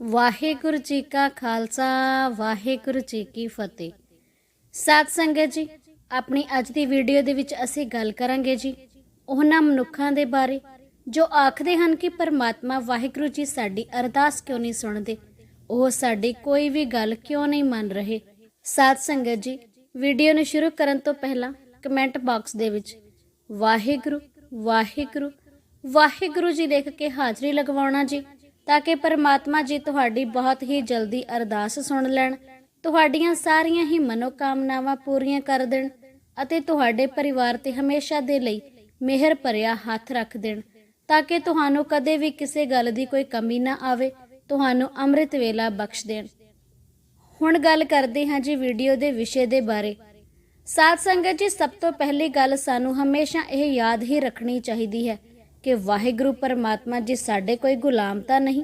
ਵਾਹਿਗੁਰੂ ਜੀ ਕਾ ਖਾਲਸਾ, ਵਾਹਿਗੁਰੂ ਜੀ ਕੀ ਫਤਿਹ। ਸਾਧ ਸੰਗਤ ਜੀ, ਆਪਣੀ ਅੱਜ ਦੀ ਵੀਡੀਓ ਦੇ ਵਿੱਚ ਅਸੀਂ ਗੱਲ ਕਰਾਂਗੇ ਜੀ ਉਹਨਾਂ ਮਨੁੱਖਾਂ ਦੇ ਬਾਰੇ, ਜੋ ਆਖਦੇ ਹਨ ਕਿ ਪਰਮਾਤਮਾ ਵਾਹਿਗੁਰੂ ਜੀ ਸਾਡੀ ਅਰਦਾਸ ਕਿਉਂ ਨਹੀਂ ਸੁਣਦੇ? ਉਹ ਸਾਡੀ ਕੋਈ ਵੀ ਗੱਲ ਕਿਉਂ ਨਹੀਂ ਮੰਨ ਰਹੇ? ਸਾਧ ਸੰਗਤ ਜੀ, ਵੀਡੀਓ ਨੂੰ ਸ਼ੁਰੂ ਕਰਨ ਤੋਂ ਪਹਿਲਾਂ ਕਮੈਂਟ ਬਾਕਸ ਦੇ ਵਿੱਚ, ਵਾਹਿਗੁਰੂ ਵਾਹਿਗੁਰੂ ਵਾਹਿਗੁਰੂ ਜੀ ਲਿਖ ਕੇ ਹਾਜ਼ਰੀ ਲਗਵਾਉਣਾ ਜੀ। ਤਾਂ ਕਿ ਪਰਮਾਤਮਾ ਜੀ ਤੁਹਾਡੀ ਬਹੁਤ ਹੀ ਜਲਦੀ ਅਰਦਾਸ ਸੁਣ ਲੈਣ, ਤੁਹਾਡੀਆਂ ਸਾਰੀਆਂ ਹੀ ਮਨੋਕਾਮਨਾਵਾਂ ਪੂਰੀਆਂ ਕਰ ਦੇਣ ਅਤੇ ਤੁਹਾਡੇ ਪਰਿਵਾਰ ਤੇ ਹਮੇਸ਼ਾ ਦੇ ਲਈ ਮਿਹਰ ਭਰਿਆ ਹੱਥ ਰੱਖ ਦੇਣ, ਤਾਂ ਕਿ ਤੁਹਾਨੂੰ ਕਦੇ ਵੀ ਕਿਸੇ ਗੱਲ ਦੀ ਕੋਈ ਕਮੀ ਨਾ ਆਵੇ, ਤੁਹਾਨੂੰ ਅੰਮ੍ਰਿਤ ਵੇਲਾ ਬਖਸ਼ ਦੇਣ। ਹੁਣ ਗੱਲ ਕਰਦੇ ਹਾਂ ਜੀ ਵੀਡੀਓ ਦੇ ਵਿਸ਼ੇ ਦੇ ਬਾਰੇ। ਸਾਧ ਸੰਗਤ ਜੀ, ਸਭ ਤੋਂ ਪਹਿਲੀ ਗੱਲ ਸਾਨੂੰ ਹਮੇਸ਼ਾ ਇਹ ਯਾਦ ਹੀ ਰੱਖਣੀ ਚਾਹੀਦੀ ਹੈ ਕਿ ਵਾਹਿਗੁਰੂ ਪਰਮਾਤਮਾ ਜੀ ਸਾਡੇ ਕੋਈ ਗੁਲਾਮ ਤਾਂ ਨਹੀਂ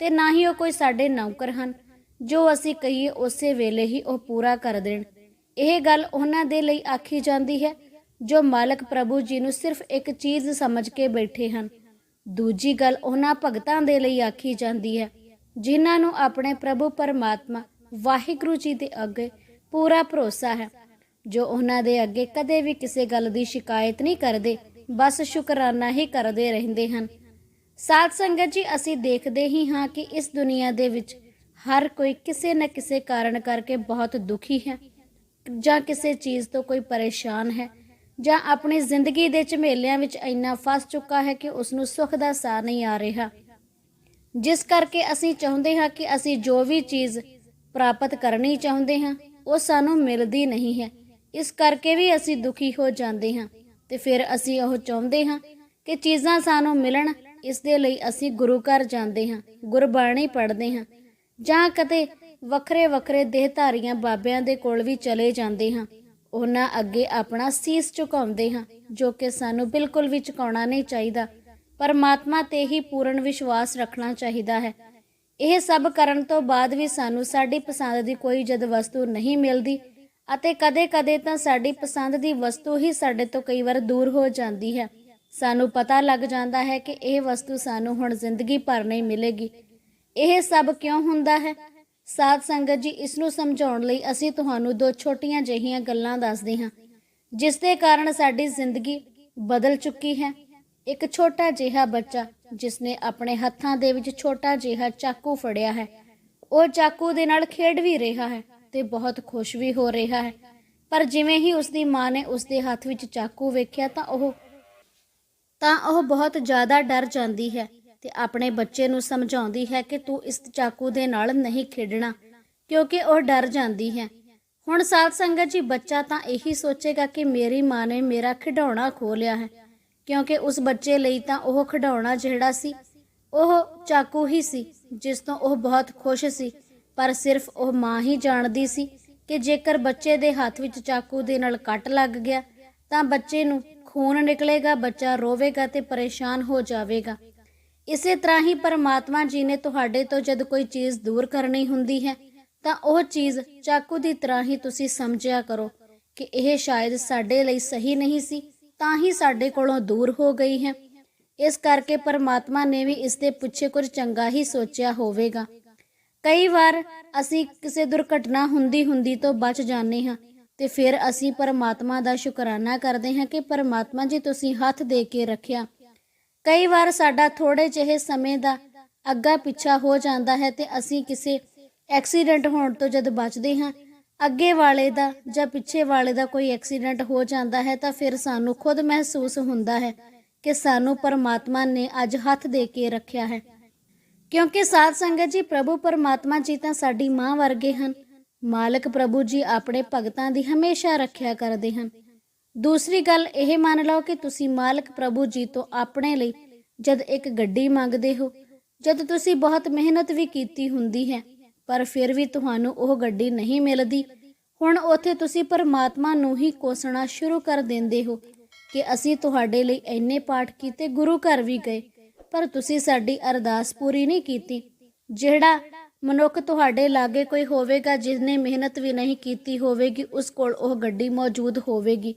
ਤੇ ਨਾ ਹੀ ਉਹ ਕੋਈ ਸਾਡੇ ਨੌਕਰ ਹਨ, ਜੋ ਅਸੀਂ ਕਹੀਏ ਉਸੇ ਵੇਲੇ ਹੀ ਉਹ ਪੂਰਾ ਕਰ ਦੇਣ। ਇਹ ਗੱਲ ਉਹਨਾਂ ਦੇ ਲਈ ਆਖੀ ਜਾਂਦੀ ਹੈ, ਜੋ ਮਾਲਕ ਪ੍ਰਭੂ ਜੀ ਨੂੰ ਸਿਰਫ ਇੱਕ ਚੀਜ਼ ਸਮਝ ਕੇ ਬੈਠੇ ਹਨ। ਦੂਜੀ ਗੱਲ ਉਹਨਾਂ ਭਗਤਾਂ ਦੇ ਲਈ ਆਖੀ ਜਾਂਦੀ ਹੈ, ਜਿਨ੍ਹਾਂ ਨੂੰ ਆਪਣੇ ਪ੍ਰਭੂ ਪਰਮਾਤਮਾ ਵਾਹਿਗੁਰੂ ਜੀ ਦੇ ਅੱਗੇ ਪੂਰਾ ਭਰੋਸਾ ਹੈ, ਜੋ ਉਹਨਾਂ ਦੇ ਅੱਗੇ ਕਦੇ ਵੀ ਕਿਸੇ ਗੱਲ ਦੀ ਸ਼ਿਕਾਇਤ ਨਹੀਂ ਕਰਦੇ ਬਸ ਸ਼ੁਕਰਾਨਾ ਹੀ ਕਰਦੇ ਰਹਿੰਦੇ ਹਨ। ਸਾਧ ਸੰਗਤ ਜੀ, ਅਸੀਂ ਦੇਖਦੇ ਹੀ ਹਾਂ ਕਿ ਇਸ ਦੁਨੀਆ ਦੇ ਵਿੱਚ ਹਰ ਕੋਈ ਕਿਸੇ ਨਾ ਕਿਸੇ ਕਾਰਨ ਕਰਕੇ ਬਹੁਤ ਦੁਖੀ ਹੈ ਜਾਂ ਕਿਸੇ ਚੀਜ਼ ਤੋਂ ਕੋਈ ਪਰੇਸ਼ਾਨ ਹੈ ਜਾਂ ਆਪਣੀ ਜ਼ਿੰਦਗੀ ਦੇ ਝਮੇਲਿਆਂ ਵਿੱਚ ਇੰਨਾ ਫਸ ਚੁੱਕਾ ਹੈ ਕਿ ਉਸ ਨੂੰ ਸੁੱਖ ਦਾ ਸਾਹ ਨਹੀਂ ਆ ਰਿਹਾ। ਜਿਸ ਕਰਕੇ ਅਸੀਂ ਚਾਹੁੰਦੇ ਹਾਂ ਕਿ ਅਸੀਂ ਜੋ ਵੀ ਚੀਜ਼ ਪ੍ਰਾਪਤ ਕਰਨੀ ਚਾਹੁੰਦੇ ਹਾਂ, ਉਹ ਸਾਨੂੰ ਮਿਲਦੀ ਨਹੀਂ ਹੈ। ਇਸ ਕਰਕੇ ਵੀ ਅਸੀਂ ਦੁਖੀ ਹੋ ਜਾਂਦੇ ਹਾਂ। ਤੇ ਫਿਰ ਅਸੀਂ ਉਹ ਚਾਹੁੰਦੇ ਹਾਂ ਕਿ ਚੀਜ਼ਾਂ ਸਾਨੂੰ ਮਿਲਣ, ਇਸ ਦੇ ਲਈ ਅਸੀਂ ਗੁਰੂ ਘਰ ਜਾਂਦੇ ਹਾਂ, ਗੁਰਬਾਣੀ ਪੜ੍ਹਦੇ ਹਾਂ, ਜਾਂ ਕਦੇ ਵੱਖਰੇ ਵੱਖਰੇ ਦੇਹਧਾਰੀਆਂ ਬਾਬਿਆਂ ਦੇ ਕੋਲ ਵੀ ਚਲੇ ਜਾਂਦੇ ਹਾਂ। ਉਹਨਾਂ ਅੱਗੇ ਆਪਣਾ ਸੀਸ ਝੁਕਾਉਂਦੇ ਹਾਂ, ਜੋ ਕਿ ਸਾਨੂੰ ਬਿਲਕੁਲ ਵੀ ਝੁਕਾਉਣਾ ਨਹੀਂ ਚਾਹੀਦਾ। ਪਰਮਾਤਮਾ ਤੇ ਹੀ ਪੂਰਨ ਵਿਸ਼ਵਾਸ ਰੱਖਣਾ ਚਾਹੀਦਾ ਹੈ। ਇਹ ਸਭ ਕਰਨ ਤੋਂ ਬਾਅਦ ਵੀ ਸਾਨੂੰ ਸਾਡੀ ਪਸੰਦ ਦੀ ਕੋਈ ਜਦ ਵਸਤੂ ਨਹੀਂ ਮਿਲਦੀ ਅਤੇ ਕਦੇ-ਕਦੇ ਤਾਂ ਸਾਡੀ ਪਸੰਦ ਦੀ ਵਸਤੂ ਹੀ ਸਾਡੇ ਤੋਂ ਕਈ ਵਾਰ ਦੂਰ ਹੋ ਜਾਂਦੀ ਹੈ। ਸਾਨੂੰ ਪਤਾ ਲੱਗ ਜਾਂਦਾ ਹੈ ਕਿ ਇਹ ਵਸਤੂ ਸਾਨੂੰ ਹੁਣ ਜ਼ਿੰਦਗੀ ਭਰ ਨਹੀਂ ਮਿਲੇਗੀ। ਇਹ ਸਭ ਕਿਉਂ ਹੁੰਦਾ ਹੈ? ਸਾਧ ਸੰਗਤ ਜੀ, ਇਸ ਨੂੰ ਸਮਝਾਉਣ ਲਈ ਅਸੀਂ ਤੁਹਾਨੂੰ ਦੋ ਛੋਟੀਆਂ ਜਿਹੀਆਂ ਗੱਲਾਂ ਦੱਸਦੇ ਹਾਂ। ਜਿਸ ਦੇ ਕਾਰਨ ਸਾਡੀ ਜ਼ਿੰਦਗੀ ਬਦਲ ਚੁੱਕੀ ਹੈ। ਇੱਕ ਛੋਟਾ ਜਿਹਾ ਬੱਚਾ, ਜਿਸ ਨੇ ਆਪਣੇ ਹੱਥਾਂ ਦੇ ਵਿੱਚ ਛੋਟਾ ਜਿਹਾ ਚਾਕੂ ਫੜਿਆ ਹੈ। ਉਹ ਚਾਕੂ ਦੇ ਨਾਲ ਖੇਡ ਵੀ ਰਿਹਾ ਹੈ। ਤੇ ਬਹੁਤ ਖੁਸ਼ ਵੀ ਹੋ ਰਿਹਾ ਹੈ। ਪਰ ਜਿਵੇਂ ਹੀ ਉਸ ਦੀ ਮਾਂ ਨੇ ਉਸ ਦੇ ਹੱਥ ਵਿੱਚ ਚਾਕੂ ਵੇਖਿਆ ਤਾਂ ਉਹ ਤਾਂ ਉਹ ਬਹੁਤ ਜ਼ਿਆਦਾ ਡਰ ਜਾਂਦੀ ਹੈ ਤੇ ਆਪਣੇ ਬੱਚੇ ਨੂੰ ਸਮਝਾਉਂਦੀ ਹੈ ਕਿ ਤੂੰ ਇਸ ਚਾਕੂ ਦੇ ਨਾਲ ਨਹੀਂ ਖੇਡਣਾ, ਕਿਉਂਕਿ ਉਹ ਡਰ ਜਾਂਦੀ ਹੈ। ਹੁਣ ਸਾਧ ਸੰਗਤ ਜੀ, ਬੱਚਾ ਤਾਂ ਇਹੀ ਸੋਚੇਗਾ ਕਿ ਮੇਰੀ ਮਾਂ ਨੇ ਮੇਰਾ ਖਿਡੌਣਾ ਖੋ ਲਿਆ ਹੈ, ਕਿਉਂਕਿ ਉਸ ਬੱਚੇ ਲਈ ਤਾਂ ਉਹ ਖਿਡੌਣਾ ਜਿਹੜਾ ਸੀ, ਉਹ ਚਾਕੂ ਹੀ ਸੀ, ਜਿਸ ਤੋਂ ਉਹ ਬਹੁਤ ਖੁਸ਼ ਸੀ। ਪਰ ਸਿਰਫ ਉਹ ਮਾਂ ਹੀ ਜਾਣਦੀ ਸੀ ਕਿ ਜੇਕਰ ਬੱਚੇ ਦੇ ਹੱਥ ਵਿੱਚ ਚਾਕੂ ਦੇ ਨਾਲ ਕੱਟ ਲੱਗ ਗਿਆ, ਤਾਂ ਬੱਚੇ ਨੂੰ ਖੂਨ ਨਿਕਲੇਗਾ, ਬੱਚਾ ਰੋਵੇਗਾ ਤੇ ਪਰੇਸ਼ਾਨ ਹੋ ਜਾਵੇਗਾ। ਇਸੇ ਤਰ੍ਹਾਂ ਹੀ ਪਰਮਾਤਮਾ ਜੀ ਨੇ ਤੁਹਾਡੇ ਤੋਂ ਜਦ ਕੋਈ ਚੀਜ਼ ਦੂਰ ਕਰਨੀ ਹੁੰਦੀ ਹੈ, ਤਾਂ ਉਹ ਚੀਜ਼ ਚਾਕੂ ਦੀ ਤਰ੍ਹਾਂ ਹੀ ਤੁਸੀਂ ਸਮਝਿਆ ਕਰੋ ਕਿ ਇਹ ਸ਼ਾਇਦ ਸਾਡੇ ਲਈ ਸਹੀ ਨਹੀਂ ਸੀ, ਤਾਂ ਹੀ ਸਾਡੇ ਕੋਲੋਂ ਦੂਰ ਹੋ ਗਈ ਹੈ। ਇਸ ਕਰਕੇ ਪਰਮਾਤਮਾ ਨੇ ਵੀ ਇਸ ਦੇ ਪਿੱਛੇ ਕੁਝ ਚੰਗਾ ਹੀ ਸੋਚਿਆ ਹੋਵੇਗਾ। ਕਈ ਵਾਰ ਅਸੀਂ ਕਿਸੇ ਦੁਰਘਟਨਾ ਹੁੰਦੀ ਹੁੰਦੀ ਤੋਂ ਬਚ ਜਾਂਦੇ ਹਾਂ ਤੇ ਫਿਰ ਅਸੀਂ ਪਰਮਾਤਮਾ ਦਾ ਸ਼ੁਕਰਾਨਾ ਕਰਦੇ ਹਾਂ ਕਿ ਪਰਮਾਤਮਾ ਜੀ ਤੁਸੀਂ ਹੱਥ ਦੇ ਕੇ ਰੱਖਿਆ। ਕਈ ਵਾਰ ਸਾਡਾ ਥੋੜੇ ਜਿਹੇ ਸਮੇਂ ਦਾ ਅੱਗਾ ਪਿੱਛਾ ਹੋ ਜਾਂਦਾ ਹੈ ਤੇ ਅਸੀਂ ਕਿਸੇ ਐਕਸੀਡੈਂਟ ਹੋਣ ਤੋਂ ਜਦ ਬਚਦੇ ਹਾਂ, ਅੱਗੇ ਵਾਲੇ ਦਾ ਜਾਂ ਪਿੱਛੇ ਵਾਲੇ ਦਾ ਕੋਈ ਐਕਸੀਡੈਂਟ ਹੋ ਜਾਂਦਾ ਹੈ ਤਾਂ ਫਿਰ ਸਾਨੂੰ ਖੁਦ ਮਹਿਸੂਸ ਹੁੰਦਾ ਹੈ ਕਿ ਸਾਨੂੰ ਪਰਮਾਤਮਾ ਨੇ ਅੱਜ ਹੱਥ ਦੇ ਕੇ ਰੱਖਿਆ ਹੈ। ਕਿਉਂਕਿ ਸਾਧ ਸੰਗਤ ਜੀ ਪ੍ਰਭੂ ਪਰਮਾਤਮਾ ਜੀ ਤਾਂ ਸਾਡੀ ਮਾਂ ਵਰਗੇ ਹਨ। ਮਾਲਕ ਪ੍ਰਭੂ ਜੀ ਆਪਣੇ ਭਗਤਾਂ ਦੀ ਹਮੇਸ਼ਾ ਰੱਖਿਆ ਕਰਦੇ ਹਨ। ਦੂਸਰੀ ਗੱਲ ਇਹ ਮੰਨ ਲਓ ਕਿ ਤੁਸੀਂ ਮਾਲਕ ਪ੍ਰਭੂ ਜੀ ਤੋਂ ਆਪਣੇ ਲਈ ਜਦ ਇੱਕ ਗੱਡੀ ਮੰਗਦੇ ਹੋ, ਜਦ ਤੁਸੀਂ ਬਹੁਤ ਮਿਹਨਤ ਵੀ ਕੀਤੀ ਹੁੰਦੀ ਹੈ, ਪਰ ਫਿਰ ਵੀ ਤੁਹਾਨੂੰ ਉਹ ਗੱਡੀ ਨਹੀਂ ਮਿਲਦੀ। ਹੁਣ ਉੱਥੇ ਤੁਸੀਂ ਪਰਮਾਤਮਾ ਨੂੰ ਹੀ ਕੋਸਣਾ ਸ਼ੁਰੂ ਕਰ ਦਿੰਦੇ ਹੋ ਕਿ ਅਸੀਂ ਤੁਹਾਡੇ ਲਈ ਇੰਨੇ ਪਾਠ ਕੀਤੇ, ਗੁਰੂ ਘਰ ਵੀ ਗਏ। ਪਰ ਤੁਸੀਂ ਸਾਡੀ ਅਰਦਾਸ ਪੂਰੀ ਨਹੀਂ ਕੀਤੀ। ਜਿਹੜਾ ਮਨੁੱਖ ਤੁਹਾਡੇ ਲਾਗੇ ਕੋਈ ਹੋਵੇਗਾ, ਜਿਸਨੇ ਮਿਹਨਤ ਵੀ ਨਹੀਂ ਕੀਤੀ ਹੋਵੇਗੀ, ਉਸ ਕੋਲ ਉਹ ਗੱਡੀ ਮੌਜੂਦ ਹੋਵੇਗੀ।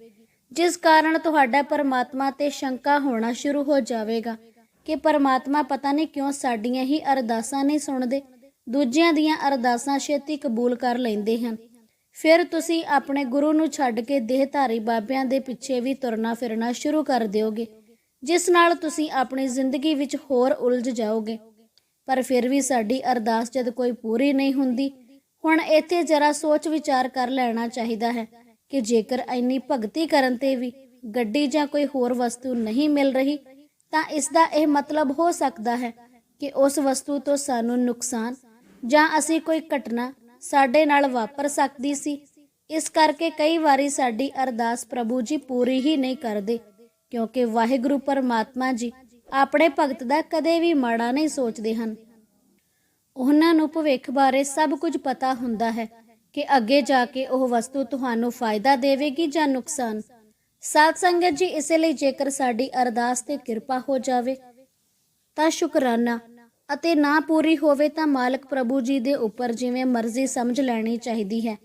ਜਿਸ ਕਾਰਨ ਤੁਹਾਡਾ ਪਰਮਾਤਮਾ ਤੇ ਸ਼ੰਕਾ ਹੋਣਾ ਸ਼ੁਰੂ ਹੋ ਜਾਵੇਗਾ ਕਿ ਪਰਮਾਤਮਾ ਪਤਾ ਨਹੀਂ ਕਿਉਂ ਸਾਡੀਆਂ ਹੀ ਅਰਦਾਸਾਂ ਨਹੀਂ ਸੁਣਦੇ। ਦੂਜਿਆਂ ਦੀਆਂ ਅਰਦਾਸਾਂ ਛੇਤੀ ਕਬੂਲ ਕਰ ਲੈਂਦੇ ਹਨ। ਫਿਰ ਤੁਸੀਂ ਆਪਣੇ ਗੁਰੂ ਨੂੰ ਛੱਡ ਕੇ ਦੇਹਧਾਰੀ ਬਾਬਿਆਂ ਦੇ ਪਿੱਛੇ ਵੀ ਤੁਰਨਾ ਫਿਰਨਾ ਸ਼ੁਰੂ ਕਰ ਦਿਓਗੇ। ਜਿਸ ਨਾਲ ਤੁਸੀਂ ਆਪਣੀ ਜ਼ਿੰਦਗੀ ਵਿੱਚ ਹੋਰ ਉਲਝ ਜਾਓਗੇ। ਪਰ ਫਿਰ ਵੀ ਸਾਡੀ ਅਰਦਾਸ ਜਦ ਕੋਈ ਪੂਰੀ ਨਹੀਂ ਹੁੰਦੀ, ਹੁਣ ਇੱਥੇ ਜਰਾ ਸੋਚ ਵਿਚਾਰ ਕਰ ਲੈਣਾ ਚਾਹੀਦਾ ਹੈ ਕਿ ਜੇਕਰ ਇੰਨੀ ਭਗਤੀ ਕਰਨ ਤੇ ਵੀ ਗੱਡੀ ਜਾਂ ਕੋਈ ਹੋਰ ਵਸਤੂ ਨਹੀਂ ਮਿਲ ਰਹੀ, ਤਾਂ ਇਸ ਦਾ ਇਹ ਮਤਲਬ ਹੋ ਸਕਦਾ ਹੈ ਕਿ ਉਸ ਵਸਤੂ ਤੋਂ ਸਾਨੂੰ ਨੁਕਸਾਨ ਜਾਂ ਅਸੀਂ ਕੋਈ ਘਟਨਾ ਸਾਡੇ ਨਾਲ ਵਾਪਰ ਸਕਦੀ ਸੀ। ਇਸ ਕਰਕੇ ਕਈ ਵਾਰੀ ਸਾਡੀ ਅਰਦਾਸ ਪ੍ਰਭੂ ਜੀ ਪੂਰੀ ਹੀ ਨਹੀਂ ਕਰਦੇ। ਕਿਉਂਕਿ ਵਾਹਿਗੁਰੂ ਪਰਮਾਤਮਾ ਜੀ ਆਪਣੇ ਭਗਤ ਦਾ ਕਦੇ ਵੀ ਮਾੜਾ ਨਹੀਂ ਸੋਚਦੇ ਹਨ। ਉਹਨਾਂ ਨੂੰ ਭਵਿੱਖ ਬਾਰੇ ਸਭ ਕੁਝ ਪਤਾ ਹੁੰਦਾ ਹੈ ਕਿ ਅੱਗੇ ਜਾ ਕੇ ਉਹ ਵਸਤੂ ਤੁਹਾਨੂੰ ਫਾਇਦਾ ਦੇਵੇਗੀ ਜਾਂ ਨੁਕਸਾਨ। ਸਾਧ ਸੰਗਤ ਜੀ, ਇਸੇ ਲਈ ਜੇਕਰ ਸਾਡੀ ਅਰਦਾਸ ਤੇ ਕਿਰਪਾ ਹੋ ਜਾਵੇ, ਤਾਂ ਸ਼ੁਕਰਾਨਾ ਅਤੇ ਨਾ ਪੂਰੀ ਹੋਵੇ ਤਾਂ ਮਾਲਕ ਪ੍ਰਭੂ ਜੀ ਦੇ ਉੱਪਰ ਜਿਵੇਂ ਮਰਜ਼ੀ ਸਮਝ ਲੈਣੀ ਚਾਹੀਦੀ ਹੈ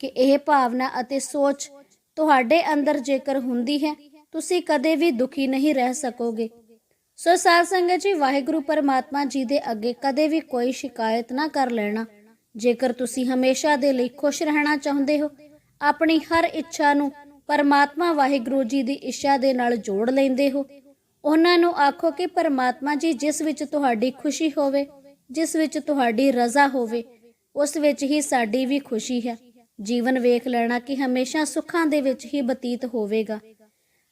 ਕਿ ਇਹ ਭਾਵਨਾ ਅਤੇ ਸੋਚ ਤੁਹਾਡੇ ਅੰਦਰ ਜੇਕਰ ਹੁੰਦੀ ਹੈ ਤੁਸੀਂ ਕਦੇ ਵੀ ਦੁਖੀ ਨਹੀਂ ਰਹਿ ਸਕੋਗੇ। ਸੋ ਸਾਧ ਸੰਗਤ ਜੀ, ਵਾਹਿਗੁਰੂ ਪਰਮਾਤਮਾ ਜੀ ਦੇ ਅੱਗੇ ਕਦੇ ਵੀ ਕੋਈ ਸ਼ਿਕਾਇਤ ਨਾ ਕਰ ਲੈਣਾ। ਜੇਕਰ ਤੁਸੀਂ ਹਮੇਸ਼ਾ ਦੇ ਲਈ ਖੁਸ਼ ਰਹਿਣਾ ਚਾਹੁੰਦੇ ਹੋ, ਆਪਣੀ ਹਰ ਇੱਛਾ ਨੂੰ ਪਰਮਾਤਮਾ ਵਾਹਿਗੁਰੂ ਜੀ ਦੀ ਇੱਛਾ ਦੇ ਨਾਲ ਜੋੜ ਲੈਂਦੇ ਹੋ, ਉਹਨਾਂ ਨੂੰ ਆਖੋ ਕਿ ਪਰਮਾਤਮਾ ਜੀ ਜਿਸ ਵਿੱਚ ਤੁਹਾਡੀ ਖੁਸ਼ੀ ਹੋਵੇ, ਜਿਸ ਵਿੱਚ ਤੁਹਾਡੀ ਰਜ਼ਾ ਹੋਵੇ, ਉਸ ਵਿੱਚ ਹੀ ਸਾਡੀ ਵੀ ਖੁਸ਼ੀ ਹੈ। ਜੀਵਨ ਵੇਖ ਲੈਣਾ ਕਿ ਹਮੇਸ਼ਾ ਸੁੱਖਾਂ ਦੇ ਵਿੱਚ ਹੀ ਬਤੀਤ ਹੋਵੇਗਾ।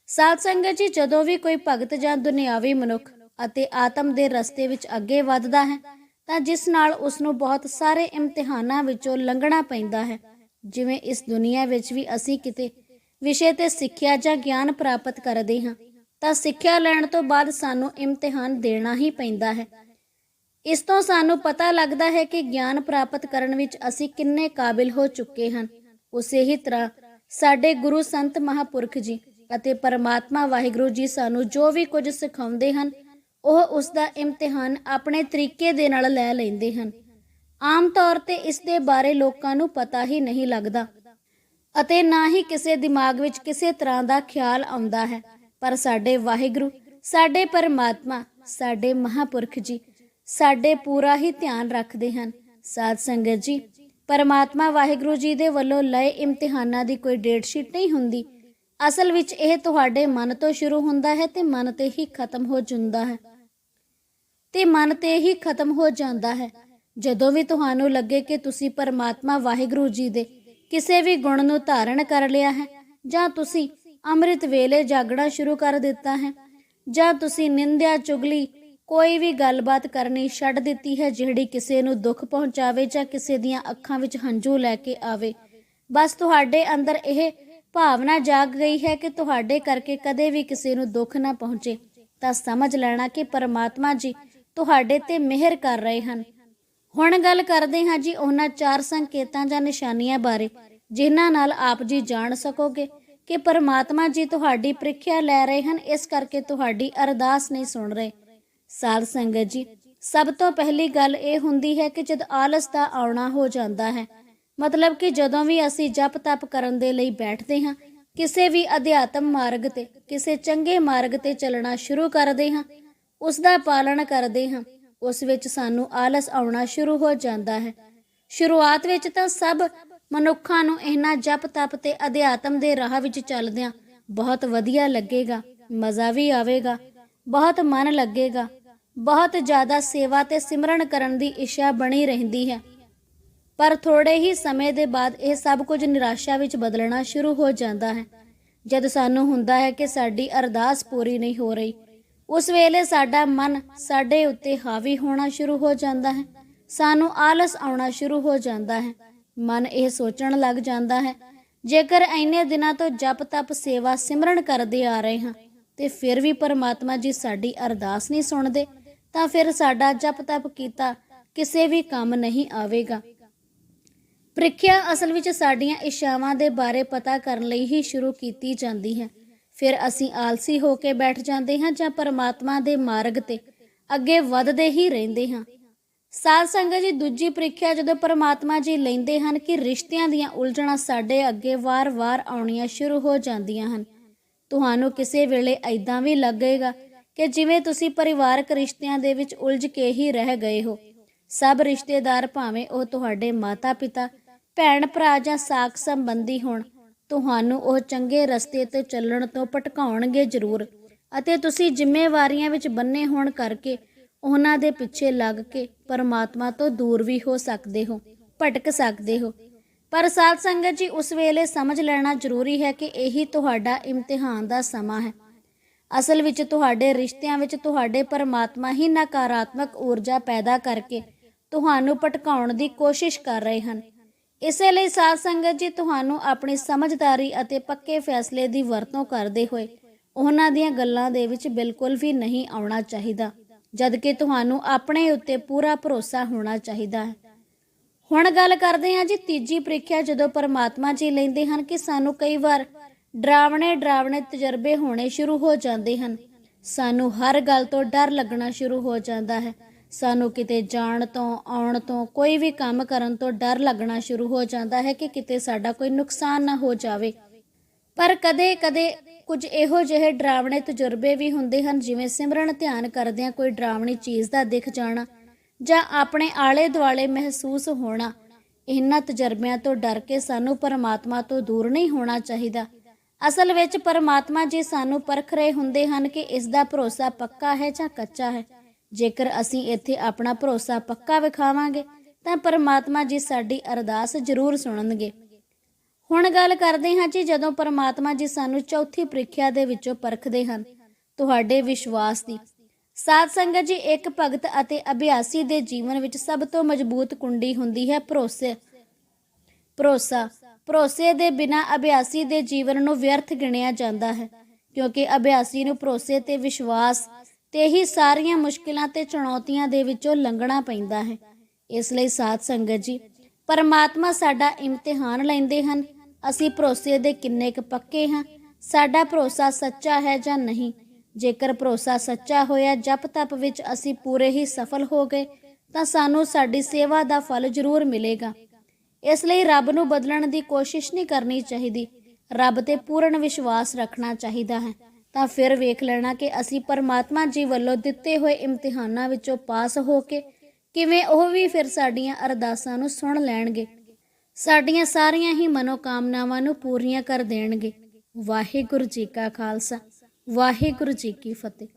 ਸਾਧ ਸੰਗਤ ਜੀ, ਜਦੋਂ ਵੀ ਕੋਈ ਭਗਤ ਜਾਂ ਦੁਨਿਆਵੀ ਮਨੁੱਖ ਅਤੇ ਆਤਮ ਦੇ ਰਸਤੇ ਵਿੱਚ ਅੱਗੇ ਵੱਧਦਾ ਹੈ, ਤਾਂ ਜਿਸ ਨਾਲ ਉਸ ਨੂੰ ਬਹੁਤ ਸਾਰੇ ਇਮਤਿਹਾਨਾਂ ਵਿੱਚੋਂ ਲੰਘਣਾ ਪੈਂਦਾ ਹੈ। ਜਿਵੇਂ ਇਸ ਦੁਨੀਆ ਵਿੱਚ ਵੀ ਅਸੀਂ ਕਿਤੇ ਵਿਸ਼ੇ ਤੇ ਸਿੱਖਿਆ ਜਾਂ ਗਿਆਨ ਪ੍ਰਾਪਤ ਕਰਦੇ ਹਾਂ, ਤਾਂ ਸਿੱਖਿਆ ਲੈਣ ਤੋਂ ਬਾਅਦ ਸਾਨੂੰ ਇਮਤਿਹਾਨ ਦੇਣਾ ਹੀ ਪੈਂਦਾ ਹੈ। ਇਸ ਤੋਂ ਸਾਨੂੰ ਪਤਾ ਲੱਗਦਾ ਹੈ ਕਿ ਗਿਆਨ ਪ੍ਰਾਪਤ ਕਰਨ ਵਿੱਚ ਅਸੀਂ ਕਿੰਨੇ ਕਾਬਿਲ ਹੋ ਚੁੱਕੇ ਹਨ। ਉਸੇ ਹੀ ਤਰ੍ਹਾਂ ਸਾਡੇ ਗੁਰੂ ਸੰਤ ਮਹਾਪੁਰਖ ਜੀ ਅਤੇ ਪਰਮਾਤਮਾ ਵਾਹਿਗੁਰੂ ਜੀ ਸਾਨੂੰ ਜੋ ਵੀ ਕੁਝ ਸਿਖਾਉਂਦੇ ਹਨ, ਉਹ ਉਸ ਦਾ ਇਮਤਿਹਾਨ ਆਪਣੇ ਤਰੀਕੇ ਦੇ ਨਾਲ ਲੈ ਲੈਂਦੇ ਹਨ। ਆਮ ਤੌਰ ਤੇ ਇਸ ਦੇ ਬਾਰੇ ਲੋਕਾਂ ਨੂੰ ਪਤਾ ਹੀ ਨਹੀਂ ਲੱਗਦਾ ਅਤੇ ਨਾ ਹੀ ਕਿਸੇ ਦਿਮਾਗ ਵਿੱਚ ਕਿਸੇ ਤਰ੍ਹਾਂ ਦਾ ਖਿਆਲ ਆਉਂਦਾ ਹੈ। ਪਰ ਸਾਡੇ ਵਾਹਿਗੁਰੂ, ਸਾਡੇ ਪਰਮਾਤਮਾ, ਸਾਡੇ ਮਹਾਪੁਰਖ ਜੀ, ਸਾਡੇ ਪੂਰਾ ਹੀ ਧਿਆਨ ਰੱਖਦੇ ਹਨ। ਸਾਧ ਸੰਗਤ ਜੀ, ਪਰਮਾਤਮਾ ਵਾਹਿਗੁਰੂ ਜੀ ਦੇ ਵੱਲੋਂ ਲਏ ਇਮਤਿਹਾਨਾਂ ਦੀ ਕੋਈ ਡੇਟ ਸ਼ੀਟ ਨਹੀਂ ਹੁੰਦੀ। ਅਸਲ ਵਿੱਚ ਇਹ ਤੁਹਾਡੇ ਮਨ ਤੋਂ ਸ਼ੁਰੂ ਹੁੰਦਾ ਹੈ ਤੇ ਮਨ ਤੇ ਹੀ ਖਤਮ ਹੋ ਜਾਂਦਾ ਹੈ। ਤੇ ਮਨ ਤੇ ਹੀ ਖਤਮ ਹੋ ਜਾਂਦਾ ਹੈ। ਜਦੋਂ ਵੀ ਤੁਹਾਨੂੰ ਲੱਗੇ ਕਿ ਤੁਸੀਂ ਪਰਮਾਤਮਾ ਵਾਹਿਗੁਰੂ ਜੀ ਦੇ ਕਿਸੇ ਵੀ ਗੁਣ ਨੂੰ ਧਾਰਨ ਕਰ ਲਿਆ ਹੈ, ਜਾਂ ਤੁਸੀਂ ਅੰਮ੍ਰਿਤ ਵੇਲੇ ਜਾਗਣਾ ਸ਼ੁਰੂ ਕਰ ਦਿੱਤਾ ਹੈ, ਜਾਂ ਤੁਸੀਂ ਨਿੰਦਿਆ ਚੁਗਲੀ ਕੋਈ ਵੀ ਗੱਲਬਾਤ ਕਰਨੀ ਛੱਡ ਦਿੱਤੀ ਹੈ, ਜਿਹੜੀ ਕਿਸੇ ਨੂੰ ਦੁੱਖ ਪਹੁੰਚਾਵੇ ਜਾਂ ਕਿਸੇ ਦੀਆਂ ਅੱਖਾਂ ਵਿੱਚ ਹੰਝੂ ਲੈ ਕੇ ਆਵੇ, ਬਸ ਤੁਹਾਡੇ ਅੰਦਰ ਇਹ ਭਾਵਨਾ ਜਾਗ ਗਈ ਹੈ ਕਿ ਤੁਹਾਡੇ ਕਰਕੇ ਕਦੇ ਵੀ ਕਿਸੇ ਨੂੰ ਦੁੱਖ ਨਾ ਪਹੁੰਚੇ। ਤਾਂ ਸਮਝ ਲੈਣਾ ਕਿ ਪਰਮਾਤਮਾ ਜੀ ਤੁਹਾਡੇ ਤੇ ਮਿਹਰ ਕਰ ਰਹੇ ਹਨ। ਹੁਣ ਗੱਲ ਕਰਦੇ ਹਾਂ ਜੀ ਉਹਨਾਂ ਚਾਰ ਸੰਕੇਤਾਂ ਜਾਂ ਨਿਸ਼ਾਨੀਆਂ ਬਾਰੇ, ਜਿਨ੍ਹਾਂ ਨਾਲ ਆਪ ਜੀ ਜਾਣ ਸਕੋਗੇ ਕਿ ਪਰਮਾਤਮਾ ਜੀ ਤੁਹਾਡੀ ਪ੍ਰੀਖਿਆ ਲੈ ਰਹੇ ਹਨ, ਇਸ ਕਰਕੇ ਤੁਹਾਡੀ ਅਰਦਾਸ ਨਹੀਂ ਸੁਣ ਰਹੇ। ਸਾਧ ਸੰਗਤ ਜੀ, ਸਭ ਤੋਂ ਪਹਿਲੀ ਗੱਲ ਇਹ ਹੁੰਦੀ ਹੈ ਕਿ ਜਦ ਆਲਸ ਦਾ ਆਉਣਾ ਹੋ ਜਾਂਦਾ ਹੈ ਮਤਲਬ ਕਿ ਜਦੋਂ ਵੀ ਅਸੀਂ ਜਪ ਤਪ ਕਰਨ ਦੇ ਲਈ ਬੈਠਦੇ ਹਾਂ, ਕਿਸੇ ਵੀ ਅਧਿਆਤਮ ਮਾਰਗ ਤੇ, ਕਿਸੇ ਚੰਗੇ ਮਾਰਗ ਤੇ ਚੱਲਣਾ ਸ਼ੁਰੂ ਕਰਦੇ ਹਾਂ ਉਸ ਦਾ ਪਾਲਣ ਕਰਦੇ ਹਾਂ, ਉਸ ਵਿੱਚ ਸਾਨੂੰ ਆਲਸ ਆਉਣਾ ਸ਼ੁਰੂ ਹੋ ਜਾਂਦਾ ਹੈ। ਸ਼ੁਰੂਆਤ ਵਿੱਚ ਤਾਂ ਸਭ ਮਨੁੱਖਾਂ ਨੂੰ ਇਹਨਾਂ ਜਪ ਤਪ ਤੇ ਅਧਿਆਤਮ ਦੇ ਰਾਹ ਵਿੱਚ ਚੱਲਦਿਆਂ ਬਹੁਤ ਵਧੀਆ ਲੱਗੇਗਾ, ਮਜ਼ਾ ਵੀ ਆਵੇਗਾ, ਬਹੁਤ ਮਨ ਲੱਗੇਗਾ, ਬਹੁਤ ਜ਼ਿਆਦਾ ਸੇਵਾ ਤੇ ਸਿਮਰਨ ਕਰਨ ਦੀ ਇੱਛਾ ਬਣੀ ਰਹਿੰਦੀ ਹੈ। ਪਰ ਥੋੜੇ ਹੀ ਸਮੇਂ ਦੇ ਬਾਅਦ ਇਹ ਸਭ ਕੁਝ ਨਿਰਾਸ਼ਾ ਵਿੱਚ ਬਦਲਣਾ ਸ਼ੁਰੂ ਹੋ ਜਾਂਦਾ ਹੈ। ਜਦ ਸਾਨੂੰ ਹੁੰਦਾ ਹੈ ਕਿ ਸਾਡੀ ਅਰਦਾਸ ਪੂਰੀ ਨਹੀਂ ਹੋ ਰਹੀ, ਉਸ ਵੇਲੇ ਸਾਡਾ ਮਨ ਸਾਡੇ ਉੱਤੇ ਹਾਵੀ ਹੋਣਾ ਸ਼ੁਰੂ ਹੋ ਜਾਂਦਾ ਹੈ। ਸਾਨੂੰ ਆਲਸ ਆਉਣਾ ਸ਼ੁਰੂ ਹੋ ਜਾਂਦਾ ਹੈ। ਮਨ ਇਹ ਸੋਚਣ ਲੱਗ ਜਾਂਦਾ ਹੈ, ਜੇਕਰ ਐਨੇ ਦਿਨਾਂ ਤੋਂ ਜਪ ਤਪ ਸੇਵਾ ਸਿਮਰਨ ਕਰਦੇ ਆ ਰਹੇ ਹਾਂ ਤੇ ਫਿਰ ਵੀ ਪਰਮਾਤਮਾ ਜੀ ਸਾਡੀ ਅਰਦਾਸ ਨਹੀਂ ਸੁਣਦੇ, ਤਾਂ ਫਿਰ ਸਾਡਾ ਜਪ ਤਪ ਕੀਤਾ ਕਿਸੇ ਵੀ ਕੰਮ ਨਹੀਂ ਆਵੇਗਾ। ਪ੍ਰੀਖਿਆ ਅਸਲ ਵਿੱਚ ਸਾਡੀਆਂ ਇੱਛਾਵਾਂ ਦੇ ਬਾਰੇ ਪਤਾ ਕਰਨ ਲਈ ਹੀ ਸ਼ੁਰੂ ਕੀਤੀ ਜਾਂਦੀ ਹੈ। ਫਿਰ ਅਸੀਂ ਆਲਸੀ ਹੋ ਕੇ ਬੈਠ ਜਾਂਦੇ ਹਾਂ ਜਾਂ ਪਰਮਾਤਮਾ ਦੇ ਮਾਰਗ ਤੇ ਅੱਗੇ ਵਧਦੇ ਹੀ ਰਹਿੰਦੇ ਹਾਂ। ਸਾਧ ਸੰਗਤ ਜੀ, ਦੂਜੀ ਪ੍ਰੀਖਿਆ ਜਦੋਂ ਪਰਮਾਤਮਾ ਜੀ ਲੈਂਦੇ ਹਨ ਕਿ ਰਿਸ਼ਤਿਆਂ ਦੀਆਂ ਉਲਝਣਾਂ ਸਾਡੇ ਅੱਗੇ ਵਾਰ-ਵਾਰ ਆਉਣੀਆਂ ਸ਼ੁਰੂ ਹੋ ਜਾਂਦੀਆਂ ਹਨ। ਤੁਹਾਨੂੰ ਕਿਸੇ ਵੇਲੇ ਐਦਾਂ ਵੀ ਲੱਗੇਗਾ ਕਿ ਜਿਵੇਂ ਤੁਸੀਂ ਪਰਿਵਾਰਕ ਰਿਸ਼ਤਿਆਂ ਦੇ ਵਿੱਚ ਉਲਝ ਕੇ ਹੀ ਰਹਿ ਗਏ ਹੋ। ਸਭ ਰਿਸ਼ਤੇਦਾਰ ਭਾਵੇਂ ਉਹ ਤੁਹਾਡੇ ਮਾਤਾ-ਪਿਤਾ ਭੈਣ, ਭਰਾ ਜਾਂ ਸਾਕ ਸੰਬੰਧੀ ਹੋਣ, ਤੁਹਾਨੂੰ ਉਹ ਚੰਗੇ ਰਸਤੇ ਤੇ ਚੱਲਣ ਤੋਂ ਭਟਕਾਉਣਗੇ ਜ਼ਰੂਰ। ਅਤੇ ਤੁਸੀਂ ਜ਼ਿੰਮੇਵਾਰੀਆਂ ਵਿੱਚ ਬੰਨੇ ਹੋਣ ਕਰਕੇ ਉਹਨਾਂ ਦੇ ਪਿੱਛੇ ਲੱਗ ਕੇ ਪਰਮਾਤਮਾ ਤੋਂ ਦੂਰ ਵੀ ਹੋ ਸਕਦੇ ਹੋ, ਭਟਕ ਸਕਦੇ ਹੋ। ਪਰ ਸਾਧ ਸੰਗਤ ਜੀ, ਉਸ ਵੇਲੇ ਸਮਝ ਲੈਣਾ ਜ਼ਰੂਰੀ ਹੈ ਕਿ ਇਹੀ ਤੁਹਾਡਾ ਇਮਤਿਹਾਨ ਦਾ ਸਮਾਂ ਹੈ। ਅਸਲ ਵਿੱਚ ਤੁਹਾਡੇ ਰਿਸ਼ਤਿਆਂ ਵਿੱਚ ਤੁਹਾਡੇ ਪਰਮਾਤਮਾ ਹੀ ਨਕਾਰਾਤਮਕ ਊਰਜਾ ਪੈਦਾ ਕਰਕੇ ਤੁਹਾਨੂੰ ਭਟਕਾਉਣ ਦੀ ਕੋਸ਼ਿਸ਼ ਕਰ ਰਹੇ ਹਨ। ਇਸੇ ਲਈ ਸਾਧ ਸੰਗਤ ਜੀ ਤੁਹਾਨੂੰ ਆਪਣੀ ਸਮਝਦਾਰੀ ਅਤੇ ਪੱਕੇ ਫੈਸਲੇ ਦੀ ਵਰਤੋਂ ਕਰਦੇ ਹੋਏ ਉਹਨਾਂ ਦੀਆਂ ਗੱਲਾਂ ਦੇ ਵਿੱਚ ਬਿਲਕੁਲ ਵੀ ਨਹੀਂ ਆਉਣਾ ਚਾਹੀਦਾ, ਜਦਕਿ ਤੁਹਾਨੂੰ ਆਪਣੇ ਉੱਤੇ ਪੂਰਾ ਭਰੋਸਾ ਹੋਣਾ ਚਾਹੀਦਾ ਹੈ। ਹੁਣ ਗੱਲ ਕਰਦੇ ਹਾਂ ਜੀ ਤੀਜੀ ਪ੍ਰੀਖਿਆ ਜਦੋਂ ਪਰਮਾਤਮਾ ਜੀ ਲੈਂਦੇ ਹਨ ਕਿ ਸਾਨੂੰ ਕਈ ਵਾਰ ਡਰਾਵਣੇ ਡਰਾਵਣੇ ਤਜਰਬੇ ਹੋਣੇ ਸ਼ੁਰੂ ਹੋ ਜਾਂਦੇ ਹਨ। ਸਾਨੂੰ ਹਰ ਗੱਲ ਤੋਂ ਡਰ ਲੱਗਣਾ ਸ਼ੁਰੂ ਹੋ ਜਾਂਦਾ ਹੈ। ਸਾਨੂੰ ਕਿਤੇ ਜਾਣ ਤੋਂ, ਆਉਣ ਤੋਂ, ਕੋਈ ਵੀ ਕੰਮ ਕਰਨ ਤੋਂ ਡਰ ਲੱਗਣਾ ਸ਼ੁਰੂ ਹੋ ਜਾਂਦਾ ਹੈ ਕਿ ਕਿਤੇ ਸਾਡਾ ਕੋਈ ਨੁਕਸਾਨ ਨਾ ਹੋ ਜਾਵੇ। ਪਰ ਕਦੇ-ਕਦੇ ਕੁਝ ਇਹੋ ਜਿਹੇ ਡਰਾਵਣੇ ਤਜਰਬੇ ਵੀ ਹੁੰਦੇ ਹਨ, ਜਿਵੇਂ ਸਿਮਰਨ ਧਿਆਨ ਕਰਦਿਆਂ ਕੋਈ ਡਰਾਵਣੀ ਚੀਜ਼ ਦਾ ਦਿਖ ਜਾਣਾ ਜਾਂ ਆਪਣੇ ਆਲੇ ਦੁਆਲੇ ਮਹਿਸੂਸ ਹੋਣਾ। ਇਹਨਾਂ ਤਜਰਬਿਆਂ ਤੋਂ ਡਰ ਕੇ ਸਾਨੂੰ ਪਰਮਾਤਮਾ ਤੋਂ ਦੂਰ ਨਹੀਂ ਹੋਣਾ ਚਾਹੀਦਾ। ਅਸਲ ਵਿੱਚ ਪਰਮਾਤਮਾ ਜੀ ਸਾਨੂੰ ਪਰਖ ਰਹੇ ਹੁੰਦੇ ਹਨ ਕਿ ਇਸ ਦਾ ਭਰੋਸਾ ਪੱਕਾ ਹੈ ਜਾਂ ਕੱਚਾ ਹੈ। ਜੇਕਰ ਅਸੀਂ ਇੱਥੇ ਆਪਣਾ ਭਰੋਸਾ ਪੱਕਾ ਵਿਖਾਵਾਂਗੇ, ਤਾਂ ਪਰਮਾਤਮਾ ਜੀ ਸਾਡੀ ਅਰਦਾਸ ਜ਼ਰੂਰ ਸੁਣਨਗੇ। ਹੁਣ ਗੱਲ ਕਰਦੇ ਹਾਂ ਜੀ, ਜਦੋਂ ਪਰਮਾਤਮਾ ਜੀ ਸਾਨੂੰ ਚੌਥੀ ਪ੍ਰੀਖਿਆ ਦੇ ਵਿੱਚੋਂ ਪਰਖਦੇ ਹਨ, ਤੁਹਾਡੇ ਵਿਸ਼ਵਾਸ ਦੀ। ਸਾਧ ਸੰਗਤ ਜੀ, ਇੱਕ ਭਗਤ ਅਤੇ ਅਭਿਆਸੀ ਦੇ ਜੀਵਨ ਵਿੱਚ ਸਭ ਤੋਂ ਮਜ਼ਬੂਤ ਕੁੰਡੀ ਹੁੰਦੀ ਹੈ ਭਰੋਸੇ। ਭਰੋਸਾ। ਭਰੋਸੇ ਦੇ ਬਿਨਾ ਅਭਿਆਸੀ ਦੇ ਜੀਵਨ ਨੂੰ ਵਿਅਰਥ ਗਿਣਿਆ ਜਾਂਦਾ ਹੈ, ਕਿਉਂਕਿ ਅਭਿਆਸੀ ਨੂੰ ਭਰੋਸੇ ਤੇ ਵਿਸ਼ਵਾਸ ਤੇ ਹੀ ਸਾਰੀਆਂ ਮੁਸ਼ਕਿਲਾਂ ਤੇ ਚੁਣੌਤੀਆਂ ਦੇ ਵਿੱਚੋਂ ਲੰਘਣਾ ਪੈਂਦਾ ਹੈ। ਇਸ ਲਈ ਸਾਧ ਸੰਗਤ ਜੀ, ਪਰਮਾਤਮਾ ਸਾਡਾ ਇਮਤਿਹਾਨ ਲੈਂਦੇ ਹਨ। ਅਸੀਂ ਭਰੋਸੇ ਦੇ ਕਿੰਨੇ ਕੁ ਪੱਕੇ ਹਾਂ? ਸਾਡਾ ਭਰੋਸਾ ਸੱਚਾ ਹੈ ਜਾਂ ਨਹੀਂ? ਜੇਕਰ ਭਰੋਸਾ ਸੱਚਾ ਹੋਇਆ ਜਪ ਤਪ ਵਿੱਚ ਅਸੀਂ ਪੂਰੇ ਹੀ ਸਫਲ ਹੋ ਗਏ, ਤਾਂ ਸਾਨੂੰ ਸਾਡੀ ਸੇਵਾ ਦਾ ਫਲ ਜ਼ਰੂਰ ਮਿਲੇਗਾ। ਇਸ ਲਈ ਰੱਬ ਨੂੰ ਬਦਲਣ ਦੀ ਕੋਸ਼ਿਸ਼ ਨਹੀਂ ਕਰਨੀ ਚਾਹੀਦੀ। ਰੱਬ ਤੇ ਪੂਰਨ ਵਿਸ਼ਵਾਸ ਰੱਖਣਾ ਚਾਹੀਦਾ ਹੈ। ਤਾਂ ਫਿਰ ਵੇਖ ਲੈਣਾ ਕਿ ਅਸੀਂ ਪਰਮਾਤਮਾ ਜੀ ਵੱਲੋਂ ਦਿੱਤੇ ਹੋਏ ਇਮਤਿਹਾਨਾਂ ਵਿੱਚੋਂ ਪਾਸ ਹੋ ਕੇ ਕਿਵੇਂ ਉਹ ਵੀ ਫਿਰ ਸਾਡੀਆਂ ਅਰਦਾਸਾਂ ਨੂੰ ਸੁਣ ਲੈਣਗੇ। ਸਾਡੀਆਂ ਸਾਰੀਆਂ ਹੀ ਮਨੋਕਾਮਨਾਵਾਂ ਨੂੰ ਪੂਰੀਆਂ ਕਰ ਦੇਣਗੇ। ਵਾਹਿਗੁਰੂ ਜੀ ਕਾ ਖਾਲਸਾ, ਵਾਹਿਗੁਰੂ ਜੀ ਕੀ ਫਤਿਹ।